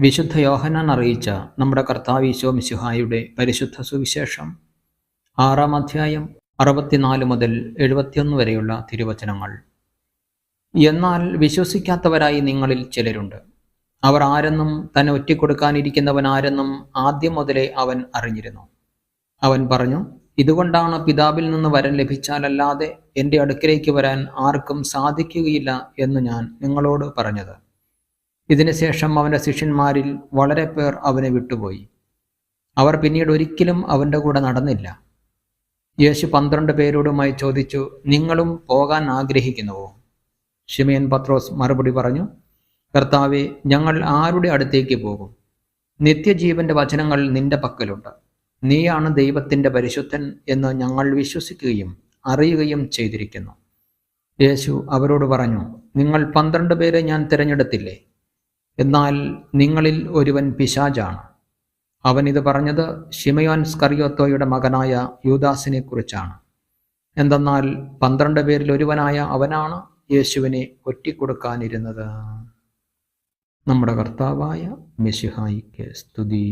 വിശുദ്ധ യോഹനാൻ അറിയിച്ച നമ്മുടെ കർത്താവ് ഈശോ മിശുഹായുടെ പരിശുദ്ധ സുവിശേഷം. ആറാം അധ്യായം അറുപത്തിനാല് മുതൽ എഴുപത്തിയൊന്ന് വരെയുള്ള തിരുവചനങ്ങൾ. എന്നാൽ വിശ്വസിക്കാത്തവരായി നിങ്ങളിൽ ചിലരുണ്ട്. അവർ ആരെന്നും തന്നെ ഒറ്റിക്കൊടുക്കാനിരിക്കുന്നവൻ ആരെന്നും ആദ്യം മുതലേ അവൻ അറിഞ്ഞിരുന്നു. അവൻ പറഞ്ഞു ഇതുകൊണ്ടാണ് പിതാവിൽ നിന്ന് വരൻ ലഭിച്ചാലല്ലാതെ എന്റെ അടുക്കിലേക്ക് വരാൻ ആർക്കും സാധിക്കുകയില്ല എന്ന് ഞാൻ നിങ്ങളോട് പറഞ്ഞത്. ഇതിനുശേഷം അവന്റെ ശിഷ്യന്മാരിൽ വളരെ പേർ അവനെ വിട്ടുപോയി. അവർ പിന്നീട് ഒരിക്കലും അവന്റെ കൂടെ നടന്നില്ല. യേശു പന്ത്രണ്ട് പേരോടുമായി ചോദിച്ചു നിങ്ങളും പോകാൻ ആഗ്രഹിക്കുന്നുവോ? ഷിമയൻ പത്രോസ് മറുപടി പറഞ്ഞു കർത്താവെ ഞങ്ങൾ ആരുടെ അടുത്തേക്ക് പോകും? നിത്യജീവന്റെ വചനങ്ങൾ നിന്റെ പക്കലുണ്ട്. നീയാണ് ദൈവത്തിന്റെ പരിശുദ്ധൻ എന്ന് ഞങ്ങൾ വിശ്വസിക്കുകയും അറിയുകയും ചെയ്തിരിക്കുന്നു. യേശു അവരോട് പറഞ്ഞു നിങ്ങൾ പന്ത്രണ്ട് പേരെ ഞാൻ തിരഞ്ഞെടുത്തില്ലേ? എന്നാൽ നിങ്ങളിൽ ഒരുവൻ പിശാജാണ്. അവൻ ഇത് പറഞ്ഞത് ഷിമയോൻ സ്കറിയോത്തോയുടെ മകനായ യൂദാസിനെ കുറിച്ചാണ്. എന്തെന്നാൽ പന്ത്രണ്ട് പേരിൽ ഒരുവനായ അവനാണ് യേശുവിനെ ഒറ്റിക്കൊടുക്കാനിരുന്നത്. നമ്മുടെ കർത്താവായ മിശിഹായിക്ക് സ്തുതി.